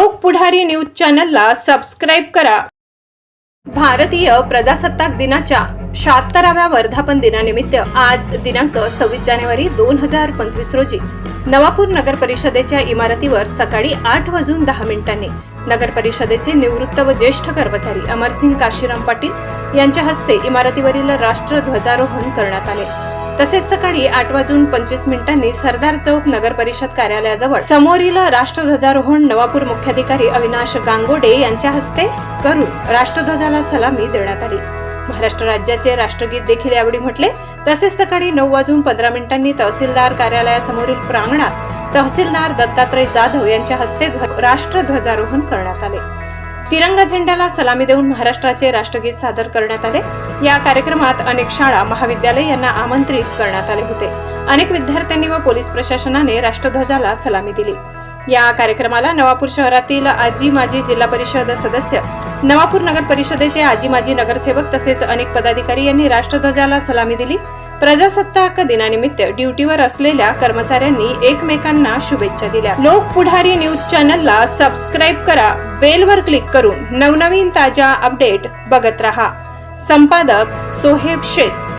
लोक पुढारी न्यूज चॅनलला सबस्क्राईब करा. भारतीय प्रजासत्ताक दिनाच्या शहात्तराव्या वर्धापन दिनानिमित्त आज दिनांक सव्वीस जानेवारी दोन हजार पंचवीस रोजी नवापूर नगर परिषदेच्या इमारतीवर सकाळी आठ वाजून दहा मिनिटांनी नगर परिषदेचे निवृत्त व ज्येष्ठ कर्मचारी अमरसिंग काशीराम पाटील यांच्या हस्ते इमारतीवरील राष्ट्रध्वजारोहण करण्यात आले. तसेच सकाळी आठ वाजून पंचवीस मिनिटांनी सरदार चौक नगर परिषद कार्यालयाजवळ समोरील राष्ट्रध्वजारोहण नवापूर मुख्याधिकारी अविनाश गांगोडे यांच्या हस्ते करून राष्ट्रध्वजाला सलामी देण्यात आली. महाराष्ट्र राज्याचे राष्ट्रगीत देखील यावेळी म्हटले. तसेच सकाळी नऊ वाजून पंधरा मिनिटांनी तहसीलदार कार्यालयासमोरील प्रांगणात तहसीलदार दत्तात्रय जाधव यांच्या हस्ते ध्व- राष्ट्रध्वजारोहण करण्यात आले. तिरंगा झेंड्याला सलामी देऊन महाराष्ट्राचे राष्ट्रगीत सादर करण्यात आले. या कार्यक्रमात अनेक शाळा महाविद्यालय यांना आमंत्रित करण्यात आले होते. अनेक विद्यार्थ्यांनी व पोलीस प्रशासनाने राष्ट्रध्वजाला सलामी दिली. या कार्यक्रमाला नवापूर शहरातील आजी माजी जिल्हा परिषद सदस्य नवापूर नगर परिषदेचे आजी माजी नगरसेवक तसेच अनेक पदाधिकारी यांनी राष्ट्रध्वजाला सलामी दिली. प्रजासत्ताक दिनानिमित्त ड्युटीवर असलेल्या कर्मचाऱ्यांनी एकमेकांना शुभेच्छा दिल्या. लोक पुढारी न्यूज चॅनलला सबस्क्राईब करा बेलवर क्लिक करून नवनवीन ताज्या अपडेट बघत रहा. संपादक सोहेब शेख.